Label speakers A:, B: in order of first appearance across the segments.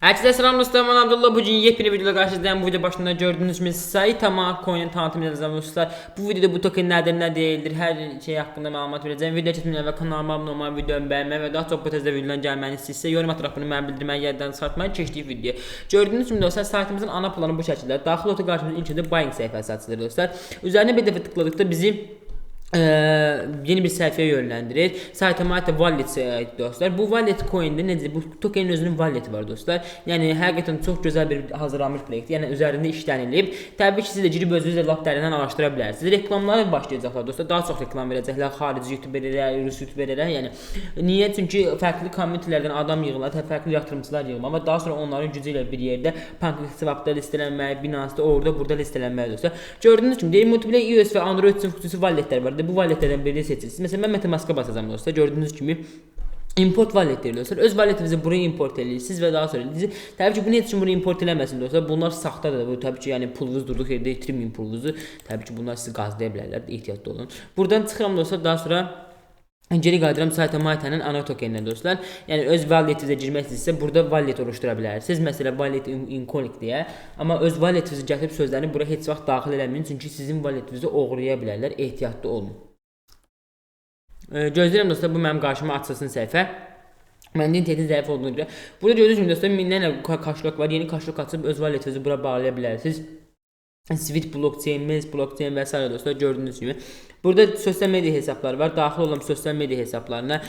A: Herkese selam dostlar ben Abdullah. Bugün yepyeni videoda karşınızdayım. Bu video başında gördüğünüz gibi Saitama coin'in tanıtımını yapacağım dostlar. Bu videoda bu token nedir ne değildir her şey hakkında malumat vereceğim. Video çekimine ve kanalıma abone olmayı videomu beğenmeyi ve daha çok bu tezde videoların gelmeni istəyirsə yorum ataraq bunu mənə bildirməyi yerdən satmayı keçdik video. Gördüğünüz gibi dostlar saytımızın ana planı bu şəkildə. Daxil oldu qarşımıza ilk öncə buying səhifəsi açılır dostlar. Üzerine bir dəfə tıkladıkda bizi Eee, yeni bir sayfaya yönlendirir. Saytamata Wallet dostlar. Bu Wallet coin'de necə bu tokenin özünün walleti var dostlar. Yəni həqiqətən çox gözəl bir hazırlanmış proyekt. Yəni üzərində işlənilib. Təbii ki, siz də girib özünüz də lap dərindən araşdıra bilərsiniz. Reklamları başlayacaqlar dostlar. Daha çox reklam verəcəklər xarici youtuberlərə, rus youtuberlərə. Yəni niyə? Çünki fərqli kommentlərdən adam yığırlar, tə- fərqli yatırımçılar yığırlar. Amma daha sonra onların gücü ilə bir yerdə PancakeSwap'da listelənməyə, Binance-da orada burada listelənməyə dostlar. Gördüyünüz kimi deyir multiplayer iOS və Android üçün xüsusi walletlər var. Bu walletlərdən birini seçirsiniz. Məsələn mən MetaMask-a basacağam dostlar. Gördüyünüz kimi import wallet deyir dostlar. Öz walletinizi buraya import edirsiniz və daha sonra edirsiniz. Təbii ki, bu nə üçün bunu import eləməsin dostlar? Bunlar saxtadır. Bu təbii ki, yəni pulunuz durduq yerdə itirməyin pulunuzu. Təbii ki, bunlar sizi qazlaya bilərlər. Ehtiyatlı olun. Buradan çıxıram dostlar. Daha sonra Geri qayıdıram sayta Maytanın ana tokeninə dostlar. Yəni öz walletinizə girmək istəyirsə burada wallet oluştura bilərsiniz. Məsələn wallet in- incognito deyə. Amma öz walletinizi gətirib sözlərini bura heç vaxt daxil eləməyin çünki sizin walletinizi oğurlaya bilərlər. Ehtiyatlı olun. Ee, gözləyirəm dostlar bu mənim qarşıma açılsın səhifə. Məndə internetin zəif olduğuna görə. Burada gördüyünüz kimi dostlar minlərlə ka- kaşlok var. Yeni kaşlok açıb öz walletinizi bura bağlaya bilərsiniz. Sweet blockchain, Mez blockchain və s. dostlar gördüyünüz kimi. Burada sosial media hesabları var. Daxil olan sosial media hesablarına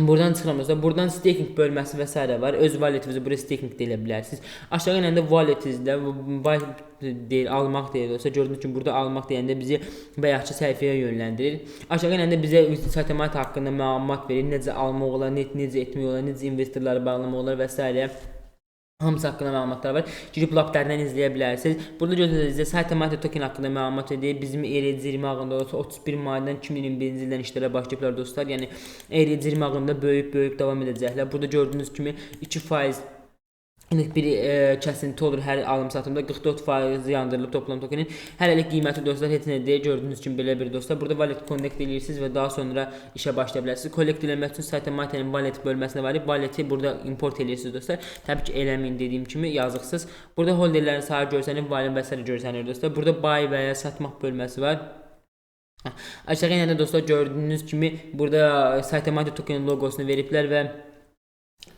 A: Buradan çıxıram dostlar. Buradan staking bölməsi və s. var. Öz walletinizi buraya staking də elə bilərsiniz. Aşağı enəndə walletinizdə wallet deyil, almaq deyil dostlar. Gördüyünüz kimi burada almaq deyəndə bizi bayaqçı səhifəyə yönləndirir. Aşağı enəndə bizə satəmat haqqında məlumat verir. Necə almaq olar, ne- necə etmək olar, necə investorları bağlamaq olar və s. Hamısı haqqında məlumatlar var. Girib dərindən izləyə bilərsiniz. Burada gördüyünüz Saitamato token haqqında məlumat edir. Bizim ERC20 ağında olsa 31 maydan 2021-ci ildən işlərə başlayıblar dostlar. Yəni ERC20 ağında böyük böyük davam edəcəklər. Burada gördüyünüz kimi 2% İlk bir e, kəsinti olur hər alım satımda 44% yandırılıb toplam tokenin. Hələlik qiyməti dostlar heç nə deyil. Gördüyünüz kimi belə bir dostlar. Burada wallet connect edirsiniz və daha sonra işə başlaya bilərsiniz. Collect eləmək üçün saytın Mate'nin wallet bölməsinə var. Walleti burada import edirsiniz dostlar. Təbii ki, eləməyin dediyim kimi yazıqsız. Burada holderlərin sayı görsənir, valin və s. görsənir dostlar. Burada buy və ya satmaq bölməsi var. Aşağı enəndə dostlar gördüyünüz kimi burada Saitamato tokenin logosunu veriblər və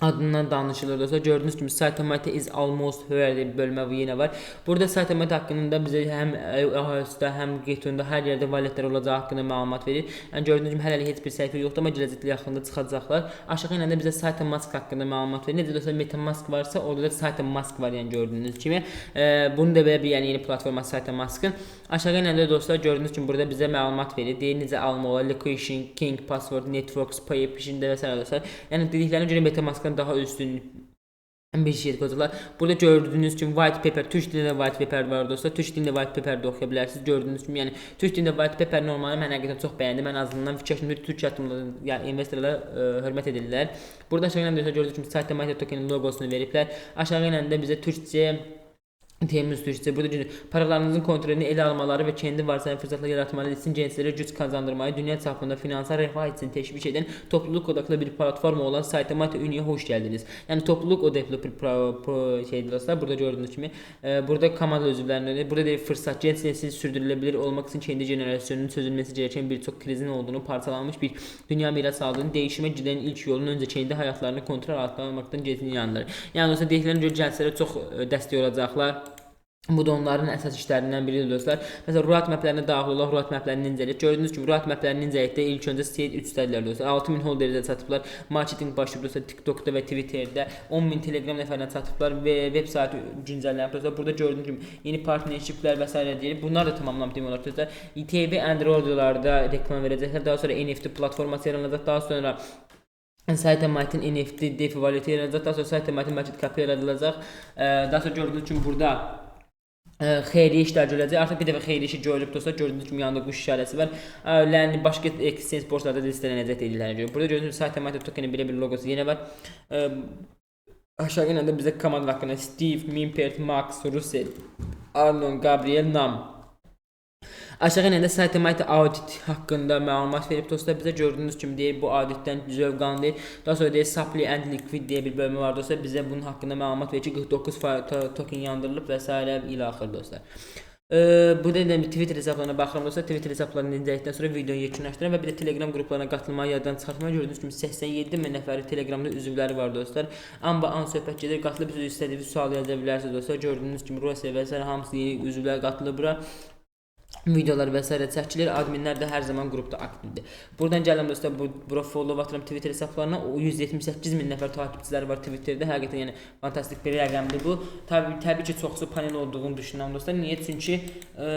A: adından danışılır dostlar. Gördüyünüz kimi Saitamato is almost bir bölmə yenə var. Burada Saitamato haqqında bizə həm iOS-da, həm Git-də hər yerdə walletlər olacağı haqqında məlumat verir. Yəni gördüyünüz kimi hələlik heç bir səhifə yoxdur, amma gələcəkdə yaxında çıxacaqlar. Aşağı enəndə bizə Saitamask haqqında məlumat verir. Necə dostlar MetaMask varsa, orada da Saitamask var yəni gördüyünüz kimi. E, bunu da belə bir yəni yeni platforma Saitamaskın. Aşağı enəndə dostlar gördüyünüz kimi burada bizə məlumat verir. Deyir necə almaq olar, location, king, password, networks, pay, peşində və s. dostlar. Yəni dediklərinə görə MetaMask'dan daha üstün bir şey qocalar. Burada gördüyünüz kimi white paper, türk dilində white paper var dostlar. Türk dilində white paper də oxuya bilərsiniz. Gördüyünüz kimi, yəni türk dilində white paper normalde mən həqiqətən çox bəyəndim. Mən azından fikirləşdim ki, türk yatırımları, yəni investorlar ə, hörmət edirlər. Burada aşağı enəndə gördüyünüz kimi Site Market tokenin logosunu veriblər. Aşağı enəndə bizə türkçə Temiz düşsə burada gün paralarınızın kontrolünü ele almaları ve kendi varsayılan fırsatlar yaratmaları için gençlere güç kazandırmayı dünya çapında finansal refah için teşvik eden topluluk odaklı bir platform olan Saitamato Uni'ye hoş geldiniz. Yani topluluk odaklı bir şey dostlar burada gördüğünüz gibi e, burada komanda özürlerinde burada bir fırsat genç nesil sürdürülebilir olmak için kendi jenerasyonunun çözülmesi gereken birçok krizin olduğunu parçalanmış bir dünya miras aldığını değişime giden ilk yolun önce kendi hayatlarını kontrol altına almaktan geçinyanlar. Yani dostlar deyilən görə gənclərə çox e, dəstək olacaqlar. Bu da onların əsas işlərindən biridir dostlar. Məsələn, Rurat məplərinə daxil olaq, Rurat məplərini incələyək. Gördüyünüz kimi Rurat məplərini incələkdə ilk öncə state 3 dəllər dostlar. 6000 holderdə satıblar. Marketing başlayıb dostlar TikTokda və Twitterdə 10000 Telegram nəfərinə satıblar və veb saytı güncəllənib dostlar. Burada gördüyünüz kimi yeni partnershiplər və s. deyil. Bunlar da tamamlanıb demək olar dostlar. TV Android'larda reklam verəcəklər. Daha sonra NFT platforması yaranacaq. Daha sonra Saitamatin NFT DeFi valyutu yaranacaq. Daha sonra Saitamatin market cap yaradılacaq. Daha sonra gördüyünüz kimi burada Ə, xeyriyyə işlər görüləcək. Artıq bir dəfə xeyriyyə işi görülüb dostlar. Gördüyünüz kimi yanında quş işarəsi var. Əllərini başqa exchange borslarda da listelənəcək deyilənə görə. Burada gördüyünüz Saitamato tokenin belə bir loqosu yenə var. Aşağı enəndə bizə komanda haqqında Steve, Mimpert, Max, Russell, Arnon, Gabriel, Nam. Aşağı inəndə Site'mate audit haqqında məlumat verib dostlar bizə gördüyünüz kimi deyir bu auditdən zövq alın deyir. Daha sonra deyir supply and liquid deyə bir bölmə var dostlar. Bizə bunun haqqında məlumat verir ki 49 fa- to- token yandırılıb və s. ilə axır dostlar. Ee, burada da bir Twitter hesablarına baxıram dostlar. Twitter hesablarını incələdikdən sonra videonu yekunlaşdıram və bir də Telegram qruplarına qatılmağı yaddan çıxartmayın. Gördüyünüz kimi 87 min nəfəri Telegramda üzvləri var dostlar. Amba an söhbət gedir. Qatılıb siz istədiyiniz sual yaza bilərsiniz dostlar. Gördüyünüz kimi Rusiya və s. hamısı üzvlər qatılıb bura videolar və s. çəkilir. Adminlər də hər zaman qrupda aktivdir. Buradan gələm dostlar, bu bura follow atıram Twitter hesablarına. O 178 min nəfər takipçiləri var Twitterdə. Həqiqətən yəni fantastik bir rəqəmdir bu. Təbii təbii ki, çoxsu panel olduğunu düşünürəm dostlar. Niyə? Çünki e,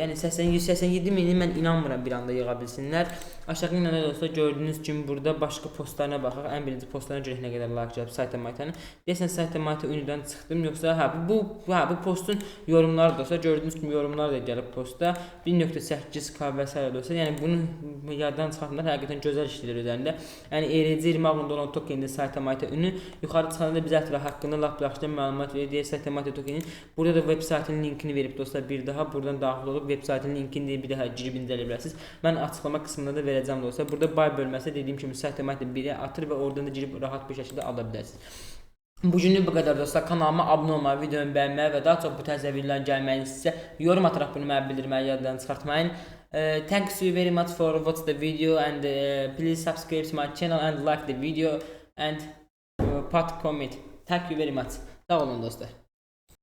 A: yəni 80 187 mini mən inanmıram bir anda yığa bilsinlər. Aşağı inənə dostlar gördüyünüz kimi burada başqa postlarına baxaq. Ən birinci postlarına görə nə qədər like gəlib sayta maytanın. Deyəsən sayta mayta ünlüdən çıxdım yoxsa hə bu bu hə bu postun yorumları dostlar gördüyünüz kimi yorumlar da gəlib posta 1.8k və s. dostlar. Yəni bunu yaddan çıxartmalar həqiqətən gözəl işlər üzərində. Yəni ERC 20 avqunda olan tokendə sayta mayta ünü yuxarı çıxanda bizə ətraf haqqında lap yaxşı məlumat verir deyə sayta mayta tokenin. Burada da veb saytının linkini verib dostlar. Bir daha buradan daxil olub veb saytının linkini də bir daha girib incələyə bilərsiniz. Mən açıqlama qismında da verəcəm dostlar. Burada buy bölməsi dediyim kimi sayta mayta 1-ə atır və oradan da girib rahat bir şəkildə ala bilərsiniz. Bugünlük bu qədər dostlar. Kanalıma abunə olmağı, videomu bəyənməyi və daha çox bu tərz videoların gəlməyini sizə yorum ataraq mənə bildirməyi yaddan çıxartmayın. Uh, thanks you very much for watch the video and uh, please subscribe to my channel and like the video and uh, put comment. Thank you very much. Sağ olun dostlar.